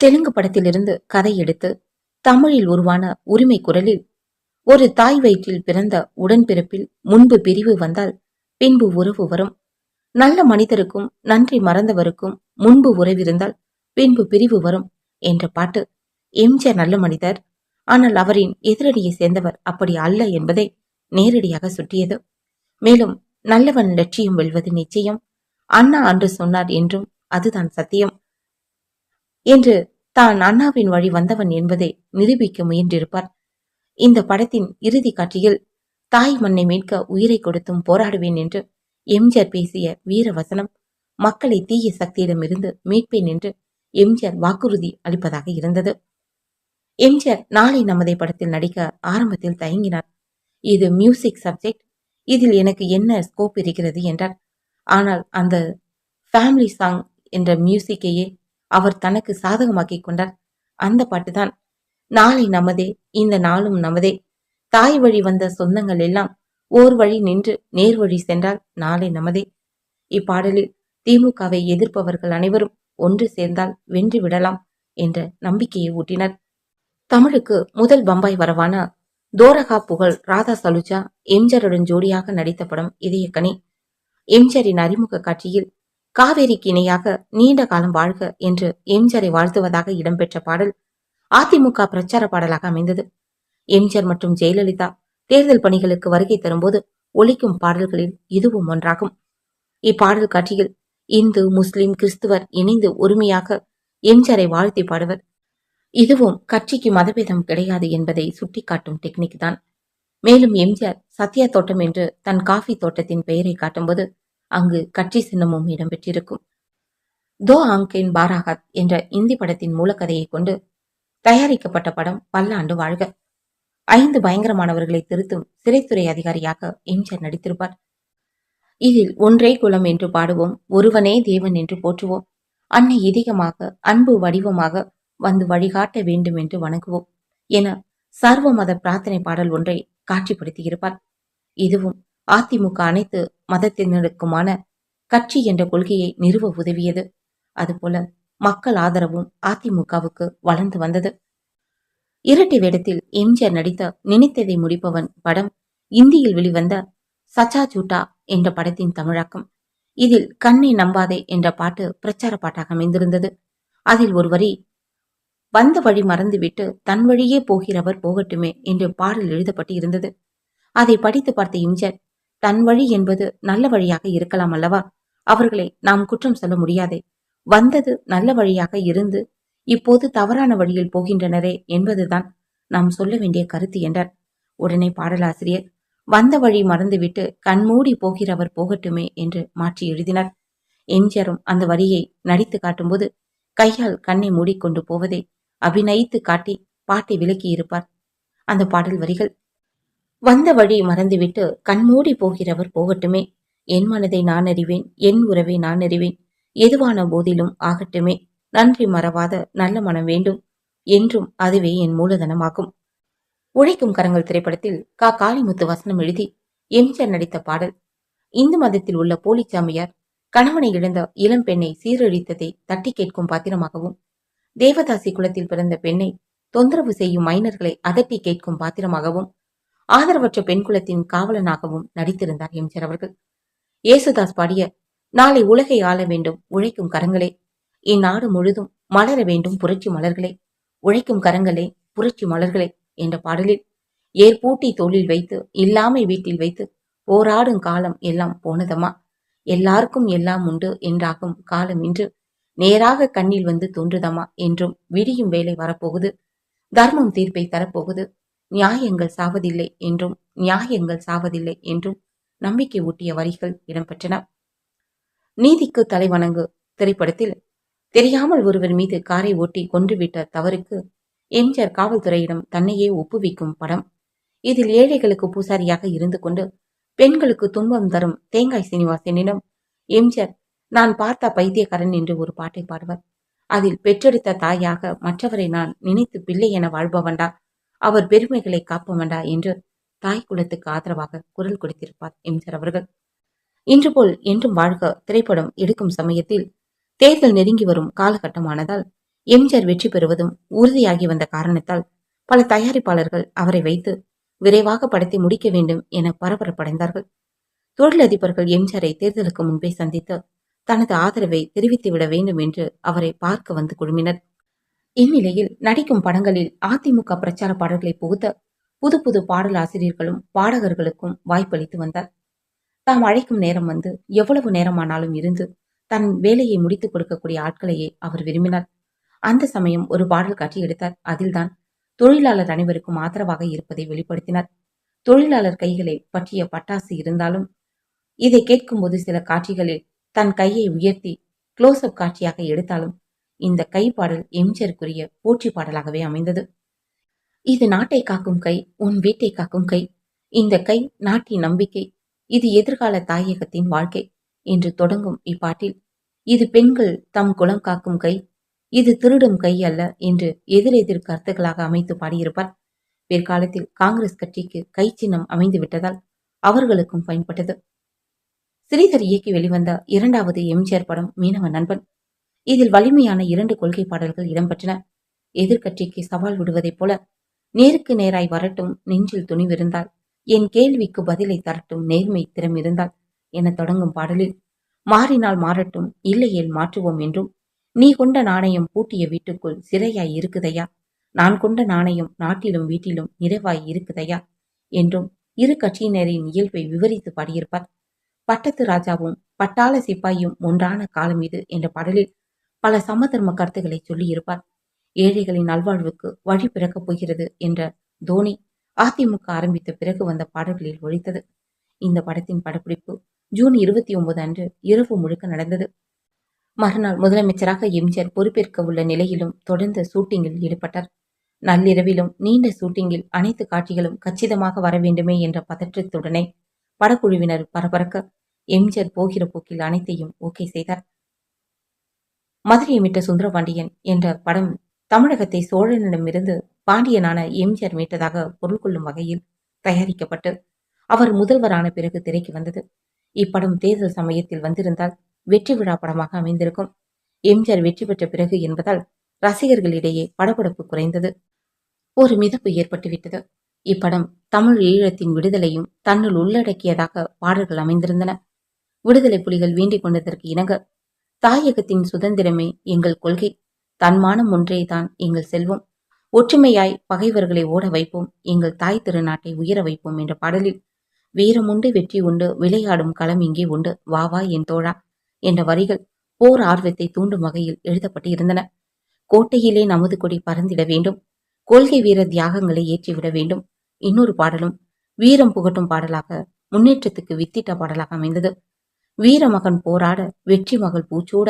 தெலுங்கு படத்திலிருந்து கதை எடுத்து தமிழில் உருவான உரிமை குரலில் ஒரு தாய் வயிற்றில் பிறந்த உடன்பிறப்பில் முன்பு பிரிவு வந்தால் பின்பு உறவு வரும். நல்ல மனிதருக்கும் நன்றி மறந்தவருக்கும் முன்பு உறவிருந்தால் பின்பு பிரிவு வரும் என்ற பாட்டு. எம்ஜிஆர் நல்ல மனிதர். ஆனால் அவரின் எதிரடியை சேர்ந்தவர் அப்படி அல்ல என்பதை நேரடியாக சுட்டியது. மேலும் நல்லவன் லட்சியம் வெல்வது நிச்சயம். அண்ணா அன்று சொன்னார் என்றும் அதுதான் சத்தியம். என்று தான் அண்ணாவின் வழி வந்தவன் என்பதை நிரூபிக்க முயன்றிருப்பார் இந்த படத்தின் இறுதி காட்சியில் தாய் மண்ணை மீட்க உயிரை கொடுத்தும் போராடுவேன் என்று எம்ஜிஆர் பேசிய வீர வசனம் மக்களை தீய சக்தியிடமிருந்து மீட்பேன் என்று எம்ஜிஆர் வாக்குறுதி அளிப்பதாக இருந்தது. எம்ஜிஆர் நாளை நமதை படத்தில் நடிக்க ஆரம்பத்தில் தயங்கினார். இது மியூசிக் சப்ஜெக்ட் இதில் எனக்கு என்ன ஸ்கோப் இருக்கிறது என்றார். ஆனால் அந்த ஃபேமிலி சாங் என்ற மியூசிக்கையே அவர் தனக்கு சாதகமாக்கிக் கொண்டார். அந்த பாட்டுதான் நாளை நமதே இந்த நாளும் நமதே. தாய் வழி வந்த சொந்தங்கள் எல்லாம் ஓர் வழி நின்று நேர் வழி சென்றால் நாளை நமதே. இப்பாடலில் திமுகவை எதிர்ப்பவர்கள் அனைவரும் ஒன்று சேர்ந்தால் வென்று விடலாம் என்ற நம்பிக்கையை ஊட்டினர். தமிழுக்கு முதல் பம்பாய் வரவான தோரகா புகழ் ராதா சலுஜா எம்ஜருடன் ஜோடியாக நடித்த படம் இதயக்கனி. எம்ஜரின் அறிமுக காட்சியில் காவேரிக்கு இணையாக நீண்ட காலம் வாழ்க என்று எம்ஜரை வாழ்த்துவதாக இடம்பெற்ற பாடல் அதிமுக பிரச்சார பாடலாக அமைந்தது. எம்ஜிஆர் மற்றும் ஜெயலலிதா தேர்தல் பணிகளுக்கு வருகை தரும்போது ஒழிக்கும் பாடல்களில் இதுவும் ஒன்றாகும். இப்பாடல் காட்சியில் இந்து முஸ்லிம் கிறிஸ்துவர் இணைந்து உரிமையாக எம்ஜரை வாழ்த்தி பாடுவர். இதுவும் கட்சிக்கு மதபேதம் கிடையாது என்பதை சுட்டிக்காட்டும் டெக்னிக் தான். மேலும் எம்ஜிஆர் சத்யா தோட்டம் என்று தன் காஃபி தோட்டத்தின் பெயரை காட்டும்போது அங்கு கட்சி சின்னமும் இடம்பெற்றிருக்கும். தோ ஆங்கேன் பாராகத் என்ற இந்தி படத்தின் மூலக்கதையை கொண்டு தயாரிக்கப்பட்ட படம் பல்லாண்டு வாழ்க. ஐந்து பயங்கரமானவர்களை திருத்தும் சிறைத்துறை அதிகாரியாக எம்ஜிஆர் நடித்திருப்பார். இதில் ஒன்றே குலம் என்று பாடுவோம் ஒருவனே தேவன் என்று போற்றுவோம். அன்னை இதயமாக அன்பு வடிவமாக வந்து வழிகாட்ட வேண்டும் என்று வணங்குவோம் என சர்வ மத பிரார்த்தனை பாடல் ஒன்றை காட்சிப்படுத்தியிருப்பார். இதுவும் அதிமுக அனைத்து மதத்தினருக்குமான கட்சி என்ற கொள்கையை நிறுவ உதவியது. அதுபோல மக்கள் ஆதரவும் அதிமுகவுக்கு வளர்ந்து வந்தது. இரட்டை வேடத்தில் எம்ஜிஆர் நடித்த நினைத்ததை முடிப்பவன் படம் இந்தியில் வெளிவந்த சச்சா சூட்டா என்ற படத்தின் தமிழாக்கம். இதில் கண்ணை நம்பாதே என்ற பாட்டு பிரச்சார பாட்டாக அமைந்திருந்தது. அதில் ஒரு வரி வந்த வழி மறந்துவிட்டு தன் வழியே போகிறவர் போகட்டுமே என்று பாடல் எழுதப்பட்டு இருந்தது அதை படித்து பார்த்த எம்ஜிஆர் தன் வழி என்பது நல்ல வழியாக இருக்கலாம் அல்லவா? அவர்களை நாம் குற்றம் சொல்ல முடியாதே. வந்தது நல்ல வழியாக இருந்து இப்போது தவறான வழியில் போகின்றனரே என்பதுதான் நாம் சொல்ல வேண்டிய கருத்து என்றார். உடனே பாடலாசிரியர் வந்த வழி மறந்துவிட்டு கண்மூடி போகிறவர் போகட்டுமே என்று மாற்றி எழுதினார். எம்ஜிஆரும் அந்த வரியை நடித்து காட்டும்போது கையால் கண்ணை மூடிக்கொண்டு போவதை அபிநயித்து காட்டி பாட்டை விலக்கி இருப்பார். அந்த பாடல் வரிகள் வந்த வழி மறந்துவிட்டு கண்மூடி போகிறவர் போகட்டுமே. என் மனதை நான் அறிவேன் என் உறவை நான் அறிவேன். எதுவான போதிலும் ஆகட்டுமே. நன்றி மறவாத நல்ல மனம் வேண்டும். என்றும் அதுவே என் மூலதனமாகும். உழைக்கும் கரங்கள் திரைப்படத்தில் கா காளிமுத்து வசனம் எழுதி எம்ஜிஆர் நடித்த பாடல். இந்து மதத்தில் உள்ள போலிச்சாமியார் கணவனை இழந்த இளம் பெண்ணை சீரழித்ததை தட்டி கேட்கும் பாத்திரமாகவும் தேவதாசி குலத்தில் பிறந்த பெண்ணை தொந்தரவு செய்யும் மைனர்களை அதட்டி கேட்கும் பாத்திரமாகவும் ஆதரவற்ற பெண் குலத்தின் காவலனாகவும் நடித்திருந்தார் எம்ஜிஆர் அவர்கள். இயேசுதாஸ் பாடிய நாளை உலகை ஆள வேண்டும் உழைக்கும் கரங்களே. இந்நாடு முழுதும் மலர வேண்டும் புரட்சி மலர்களே. உழைக்கும் கரங்களே புரட்சி மலர்களே என்ற பாடலில் ஏற்பூட்டி தோளில் வைத்து இல்லாமை வீட்டில் வைத்து போராடும் காலம் எல்லாம் போனதம்மா. எல்லாருக்கும் எல்லாம் உண்டு என்றாகும் காலம் இன்று. நேராக கண்ணில் வந்து தோன்றுதமா என்றும் விடியும் வேலை வரப்போகுது. தர்மம் தீர்ப்பை தரப்போகுது. நியாயங்கள் சாவதில்லை என்றும் நியாயங்கள் சாவதில்லை என்றும் நம்பிக்கை ஊட்டிய வரிகள் இடம்பெற்றன. நீதிக்கு தலைவணங்கு திரைப்படத்தில் தெரியாமல் ஒருவர் மீது காரை ஓட்டி கொன்றுவிட்ட தவறுக்கு எம்ஜிஆர் காவல்துறையிடம் தன்னையே ஒப்புவிக்கும் படம். இதில் ஏழைகளுக்கு பூசாரியாக இருந்து கொண்டு பெண்களுக்கு துன்பம் தரும் தேங்காய் சீனிவாசனிடம் எம்ஜிஆர் நான் பார்த்த பைத்தியக்காரன் என்று ஒரு பாட்டை பாடுவார். அதில் பெற்றெடுத்த தாயாக மற்றவரை நான் நினைத்து பிள்ளை என வாழ்பவண்டா அவர் பெருமைகளை காப்போமண்டா என்று தாய் குலத்துக்கு ஆதரவாக குரல் கொடுத்திருப்பார் எம்ஜிஆர் அவர்கள். இன்று போல் என்றும் வாழ்க திரைப்படம் எடுக்கும் சமயத்தில் தேர்தல் நெருங்கி வரும் காலகட்டமானதால் எம்ஜிஆர் வெற்றி பெறுவதும் உறுதியாகி வந்த காரணத்தால் பல தயாரிப்பாளர்கள் அவரை வைத்து விரைவாக படத்தை முடிக்க வேண்டும் என பரபரப்படைந்தார்கள். தொழிலதிபர்கள் எம்ஜிஆரை தேர்தலுக்கு முன்பே சந்தித்து தனது ஆதரவை தெரிவித்துவிட வேண்டும் என்று அவரை பார்க்க வந்து குழுமினர். இந்நிலையில் நடிக்கும் படங்களில் அதிமுக பிரச்சார பாடல்களை புகுத்த புது புது பாடல் ஆசிரியர்களும் பாடகர்களுக்கும் வாய்ப்பளித்து வந்தார். தாம் அழைக்கும் நேரம் வந்து எவ்வளவு நேரமானாலும் இருந்து தன் வேலையை முடித்துக் கொடுக்கக்கூடிய ஆட்களையே அவர் விரும்பினார். அந்த சமயம் ஒரு பாடல் காட்சி எடுத்தார். அதில்தான் தொழிலாளர் அனைவருக்கும் ஆதரவாக இருப்பதை வெளிப்படுத்தினார். தொழிலாளர் கைகளை பற்றிய பட்டாசு இருந்தாலும் இதை கேட்கும்போது சில காட்சிகளில் தன் கையை உயர்த்தி க்ளோஸ்அப் காட்சியாக எடுத்தாலும் இந்த கை பாடல் எம்ஜிஆருக்குரிய போற்றி பாடலாகவே அமைந்தது. இது நாட்டை காக்கும் கை உன் வீட்டை காக்கும் கை. இந்த கை நாட்டின் நம்பிக்கை. இது எதிர்கால தாயகத்தின் வாழ்க்கை என்று தொடங்கும் இப்பாட்டில். இது பெண்கள் தம் குலம் காக்கும் கை. இது திருடும் கை அல்ல என்று எதிரெதிர் கருத்துக்களாக அமைத்து பாடியிருப்பார். பிற்காலத்தில் காங்கிரஸ் கட்சிக்கு கை சின்னம் அமைந்து விட்டதால் அவர்களுக்கும் பயன்பட்டது. ஸ்ரீதர் இயக்கி வெளிவந்த இரண்டாவது எம்ஜிஆர் படம் மீனவ நண்பன். இதில் வலிமையான இரண்டு கொள்கை பாடல்கள் இடம்பெற்றன. எதிர்க்கட்சிக்கு சவால் விடுவதைப் போல நேருக்கு நேராய் வரட்டும் நெஞ்சில் துணிவிருந்தால் என் கேள்விக்கு பதிலை தரட்டும் நேர்மை திறம் இருந்தால் என தொடங்கும் பாடலில் மாறினால் மாறட்டும் இல்லையேல் மாற்றுவோம் என்றும் நீ கொண்ட நாணயம் பூட்டிய வீட்டுக்குள் சிறையாய் இருக்குதையா? நான் கொண்ட நாணயம் நாட்டிலும் வீட்டிலும் நிறைவாய் இருக்குதையா? என்றும் இரு கட்சியினரின் இயல்பை விவரித்து பாடியிருப்பார். பட்டத்து ராஜாவும் பட்டாள சிப்பாயும் ஒன்றான காலம் இது என்ற பாடலில் பல சமதர்ம கருத்துக்களை சொல்லியிருப்பார். ஏழைகளின் நல்வாழ்வுக்கு வழி பிறக்கப் போகிறது என்ற தோனி அதிமுக ஆரம்பித்த பிறகு வந்த பாடல்களில் ஒழித்தது இந்த படத்தின் படப்பிடிப்பு ஜூன் இருபத்தி ஒன்பது அன்று இரவு முழுக்க நடந்தது. மறுநாள் முதலமைச்சராக எம்ஜிஆர் பொறுப்பேற்க உள்ள நிலையிலும் தொடர்ந்து ஷூட்டிங்கில் ஈடுபட்டார். நள்ளிரவிலும் நீண்ட ஷூட்டிங்கில் அனைத்து காட்சிகளும் கச்சிதமாக வர வேண்டுமே என்ற பதற்றத்துடனே படக்குழுவினர் பரபரக்க எம்ஜிஆர் போகிற போக்கில் அனைத்தையும் ஓகே செய்தார். மதுரையை மீட்ட சுந்தரபாண்டியன் என்ற படம் தமிழகத்தை சோழனிடமிருந்து பாண்டியனான எம்ஜிஆர் மீட்டதாக பொருள் கொள்ளும் வகையில் தயாரிக்கப்பட்டு அவர் முதல்வரான பிறகு திரைக்கு வந்தது. இப்படம் தேர்தல் சமயத்தில் வந்திருந்தால் வெற்றி விழா படமாக அமைந்திருக்கும். எம்ஜிஆர் வெற்றி பெற்ற பிறகு என்பதால் ரசிகர்களிடையே படபடப்பு குறைந்தது. ஒரு மிதப்பு ஏற்பட்டுவிட்டது. இப்படம் தமிழ் ஈழத்தின் விடுதலையும் தன்னுள் உள்ளடக்கியதாக பாடல்கள் அமைந்திருந்தன. விடுதலை புலிகள் வேண்டிக் கொண்டதற்கு இணங்க தாயகத்தின் சுதந்திரமே எங்கள் கொள்கை. தன்மானம் ஒன்றே தான் எங்கள் செல்வம். ஒற்றுமையாய் பகைவர்களை ஓட வைப்போம். எங்கள் தாய் திருநாட்டை உயர வைப்போம் என்ற பாடலில் வீரமுண்டு வெற்றி உண்டு விளையாடும் களம் இங்கே உண்டு வா வா என் தோழா என்ற வரிகள் போர் ஆர்வத்தை தூண்டும் வகையில் எழுதப்பட்டு இருந்தன. கோட்டையிலே நமது கொடி பறந்திட வேண்டும். கொள்கை வீர தியாகங்களை ஏற்றிவிட வேண்டும். இன்னொரு பாடலும் வீரம் புகட்டும் பாடலாக முன்னேற்றத்துக்கு வித்திட்ட பாடலாக அமைந்தது. வீரமகன் போராட வெற்றி மகள் பூச்சூட.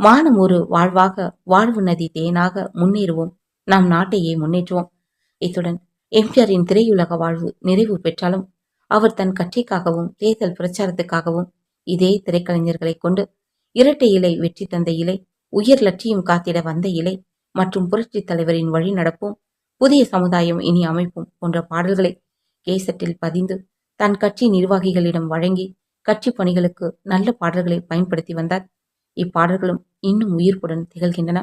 மானம் ஒரு வாழ்வாக வாழ்வு நதி தேனாக முன்னேறுவோம். நம் நாட்டையே முன்னேற்றுவோம். இத்துடன் எம்ஜிஆரின் திரையுலக வாழ்வு நிறைவு பெற்றாலும் அவர் தன் கட்சிக்காகவும் தேர்தல் பிரச்சாரத்துக்காகவும் இதே திரைக்கலைஞர்களை கொண்டு இரட்டை இலை வெற்றி தந்த இலை உயர் லட்சியம் காத்திட வந்த இலை மற்றும் புரட்சித் தலைவரின் வழி நடப்போம் புதிய சமுதாயம் இனி அமைப்பும் போன்ற பாடல்களை கேசட்டில் பதிந்து தன் கட்சி நிர்வாகிகளிடம் வழங்கி கட்சி பணிகளுக்கு நல்ல பாடல்களை பயன்படுத்தி வந்தார். இப்பாடல்களும் இன்னும் உயிர்ப்புடன் திகழ்கின்றன.